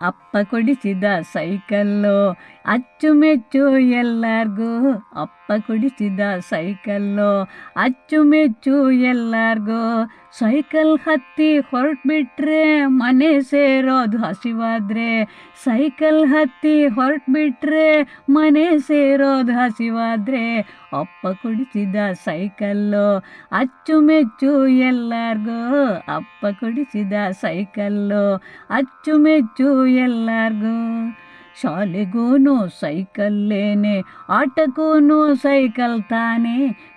ಅಪ್ಪ ಕೊಡಿಸಿದ ಸೈಕಲ್ಲು ಅಚ್ಚುಮೆಚ್ಚು ಎಲ್ಲರಿಗೂ. ಅಪ್ಪ ಕೊಡಿಸಿದ ಸೈಕಲ್ಲು ಅಚ್ಚುಮೆಚ್ಚು ಎಲ್ಲರಿಗೂ. ಸೈಕಲ್ ಹತ್ತಿ ಹೊರಟ್ಬಿಟ್ರೆ ಮನೆ ಸೇರೋದು ಹಸಿವಾದ್ರೆ. ಸೈಕಲ್ ಹತ್ತಿ ಹೊರಟ್ಬಿಟ್ರೆ ಮನೆ ಸೇರೋದು ಹಸಿವಾದ್ರೆ. ಅಪ್ಪ ಕುಡಿಸಿದ ಸೈಕಲ್ಲು, ಅಚ್ಚುಮೆಚ್ಚು ಎಲ್ಲರಿಗೂ. ಅಪ್ಪ ಕುಡಿಸಿದ ಸೈಕಲ್ಲು, ಅಚ್ಚುಮೆಚ್ಚು ಎಲ್ಲರಿಗೂ. ಶಾಲೆಗೂನು ಸೈಕಲ್ಲೇನೆ ಆಟಕ್ಕೂನು ಸೈಕಲ್ ತಾನೆ,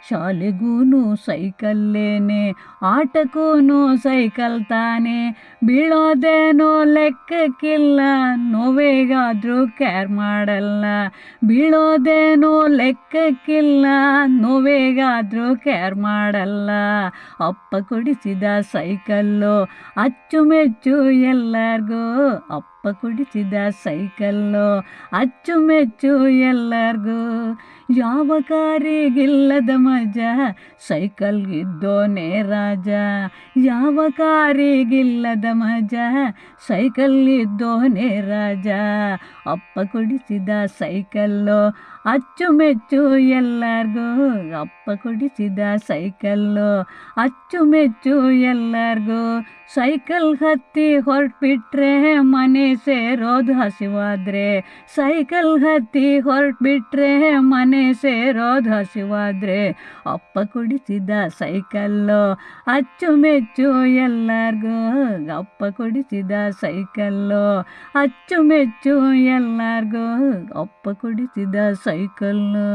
ಶಾಲೆಗೂನು ಸೈಕಲ್ಲೇನೆ ಆಟಕ್ಕೂನು ಸೈಕಲ್ ತಾನೆ. ಬೀಳೋದೇನೋ ಲೆಕ್ಕಕ್ಕಿಲ್ಲ, ನೋವೇಗಾದರೂ ಕೇರ್ ಮಾಡಲ್ಲ. ಬೀಳೋದೇನೋ ಲೆಕ್ಕಕ್ಕಿಲ್ಲ, ನೋವೇಗಾದರೂ ಕೇರ್ ಮಾಡಲ್ಲ. ಅಪ್ಪ ಕೊಡಿಸಿದ ಸೈಕಲ್ಲು, ಅಚ್ಚುಮೆಚ್ಚು ಎಲ್ಲರಿಗೂ ಅಪ್ಪ ಕೊಡಿಸಿದ ಸೈಕಲ್ಲು ಅಚ್ಚುಮೆಚ್ಚು ಎಲ್ಲರಿಗೂ. ಯಾವ ಕಾರಿಗಿಲ್ಲದ ಮಜಾ, ಸೈಕಲ್ ಇದ್ದೋನೇ ರಾಜ. ಯಾವ ಕಾರಿಗಿಲ್ಲದ ಮಜಾ, ಸೈಕಲ್ ಇದ್ದೋನೇ ರಾಜ. ಅಪ್ಪ ಕುಡಿಸಿದ ಸೈಕಲ್ಲು ಅಚ್ಚುಮೆಚ್ಚು ಎಲ್ಲರಿಗೂ. ಅಪ್ಪ ಕುಡಿಸಿದ ಸೈಕಲ್ಲು ಅಚ್ಚುಮೆಚ್ಚು ಎಲ್ಲರಿಗೂ. ಸೈಕಲ್ ಹತ್ತಿ ಹೊರಟ್ಬಿಟ್ರೆ ಮನೆ ಸೇರೋದು ಹಸಿವಾದ್ರೆ, ಸೈಕಲ್ ಹತ್ತಿ ಹೊರಟ್ಬಿಟ್ರೆ ಮನೆ ಸೇರೋದು ಹಸಿವಾದ್ರೆ, ಅಪ್ಪ ಕೊಡಿಸಿದ ಸೈಕಲ್ಲು ಅಚ್ಚುಮೆಚ್ಚು ಎಲ್ಲರಿಗೂ, ಅಪ್ಪ ಕೊಡಿಸಿದ ಸೈಕಲ್ಲು ಅಚ್ಚುಮೆಚ್ಚು ಎಲ್ಲರಿಗೂ, ಅಪ್ಪ ಕೊಡಿಸಿದ ಸೈಕಲ್ಲು.